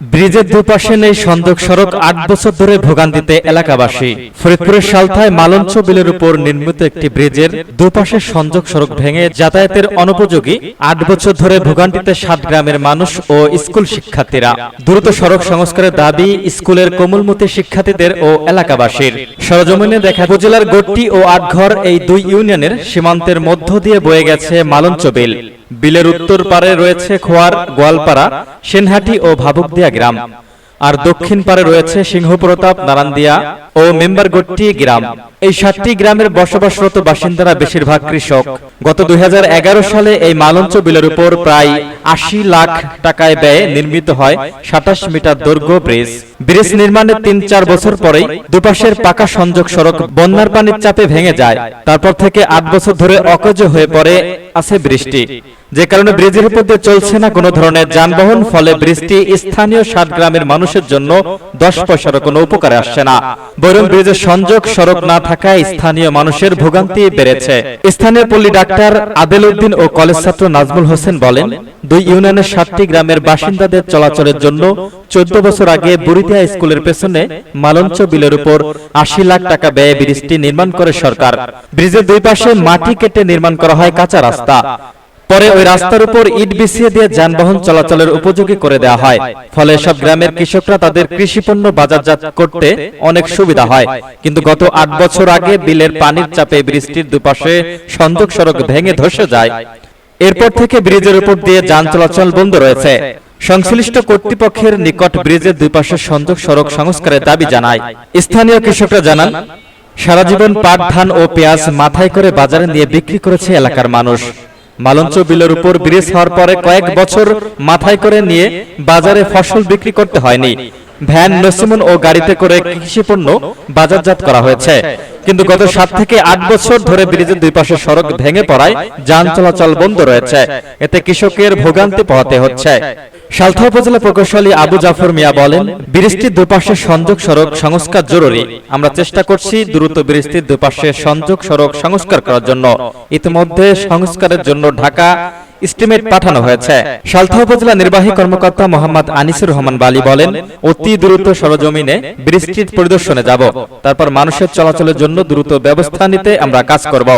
ব্রিজের দুপাশে নেই সংযোগ সড়ক আট বছর ধরে ভোগান্তিতে এলাকাবাসী। ফরিদপুরের সালথায় মালঞ্চ বিলের উপর নির্মিত একটি ব্রিজের দুপাশের সংযোগ সড়ক ভেঙে যাতায়াতের অনুপযোগী আট বছর ধরে ভোগান্তিতে সাত গ্রামের মানুষ ও স্কুল শিক্ষার্থীরা। দ্রুত সড়ক সংস্কারের দাবি স্কুলের কোমলমতি শিক্ষার্থীদের ও এলাকাবাসীর। সরজমিনে দেখা উপজেলার গোট্টি ও আটঘর এই দুই ইউনিয়নের সীমান্তের মধ্য দিয়ে বয়ে গেছে মালঞ্চ বিল। বিলের উত্তর পারে রয়েছে খোয়ার গোয়ালপাড়া, সেনহাটি ও ভাবুকদিয়া গ্রাম। আর দক্ষিণ পারে রয়েছে সিংহপ্রতাপ, নারান্দিয়া ও মেম্বারগট্টি গ্রাম। এই সাতটি গ্রামের বসবাসরত বাসিন্দারা বেশিরভাগ কৃষক। গত দুই সালে এই মালঞ্চ বিলের উপর প্রায় আশি লাখ টাকায় ব্যয়ে নির্মিত হয় সাতাশ মিটার দৈর্ঘ্য ব্রিজ। ব্রিজ নির্মাণের তিন চার বছর পরেই দুপাশের পাকা সংযোগ সড়ক বন্যার পানির চাপে ভেঙে যায়। তারপর থেকে আট বছর ধরে অকজ হয়ে পড়ে আছে বৃষ্টি যে কারণে ব্রিজের উপর দিয়ে চলছে না কোনো ধরনের যানবাহন, ফলে বৃষ্টি স্থানীয় সাত গ্রামের মানুষের জন্য দশ পয়সারও কোনো উপকারে আসছে না। বরং ব্রিজের সংযোগ সড়ক না থাকায় স্থানীয় মানুষের ভোগান্তি বেড়েছে। স্থানীয় পল্লী ডাক্তার আদেল উদ্দিন ও কলেজ ছাত্র নাজমুল হোসেন বলেন, দুই ইউনিয়নের সাতটি গ্রামের বাসিন্দাদের চলাচলের জন্য চোদ্দ বছর আগে বুড়িতিয়া স্কুলের পেছনে মালঞ্চ বিলের উপর আশি লাখ টাকা ব্যয়ে ব্রিজটি নির্মাণ করে সরকার। ব্রিজের দুই পাশে মাটি কেটে নির্মাণ করা হয় কাঁচা রাস্তা। পরে ওই রাস্তার উপর ইট বিছিয়ে দিয়ে যানবাহন চলাচলের উপযোগী করে দেওয়া হয়। ফলে সব গ্রামের কৃষকরা তাদের কৃষিপণ্য বাজারজাত করতে অনেক সুবিধা হয়। কিন্তু গত আট বছর আগে বিলের পানির চাপে বৃষ্টির দুপাশে সংযোগ সড়ক ভেঙে ধসে যায়। এরপর থেকে ব্রিজের উপর দিয়ে যান চলাচল বন্ধ রয়েছে। সংশ্লিষ্ট কর্তৃপক্ষের নিকট ব্রিজের দুই পাশে সংযোগ সড়ক সংস্কারের দাবি জানায়। স্থানীয় কৃষকরা জানান সারা জীবন পাট, ধান ও পেঁয়াজ মাথায় করে বাজারে নিয়ে বিক্রি করেছে এলাকার মানুষ। মালঞ্চ বিলের উপর ব্রিজ হওয়ার পরে কয়েক বছর মাথায় করে নিয়ে বাজারে ফসল বিক্রি করতে হয়নি। ভ্যান নসিমন ও গাড়িতে করে কৃষিপণ্য বাজারজাত করা হয়েছে। কিন্তু গত সাত থেকে আট বছর ধরে ব্রিজের দুই পাশে সড়ক ভেঙে পড়ায় যান চলাচল বন্ধ রয়েছে। এতে কৃষকের ভোগান্তি পোহাতে হচ্ছে। সালথা উপজেলা প্রকৌশলী আবু জাফর মিয়া বলেন ব্রিজটির দুপাশে সংযোগ সড়ক সংস্কার জরুরি। আমরা চেষ্টা করছি দ্রুত ব্রিজটির দুপাশে সংযোগ সড়ক সংস্কার করার জন্য। ইতিমধ্যে সংস্কারের জন্য ঢাকা এস্টিমেট পাঠানো হয়েছে। সালথা উপজেলা নির্বাহী কর্মকর্তা মোহাম্মদ আনিসুর রহমান বালি বলেন, অতি দ্রুত সরজমিনে বৃষ্টির পরিদর্শনে যাব। তারপর মানুষের চলাচলের জন্য দ্রুত ব্যবস্থা নিতে আমরা কাজ করব।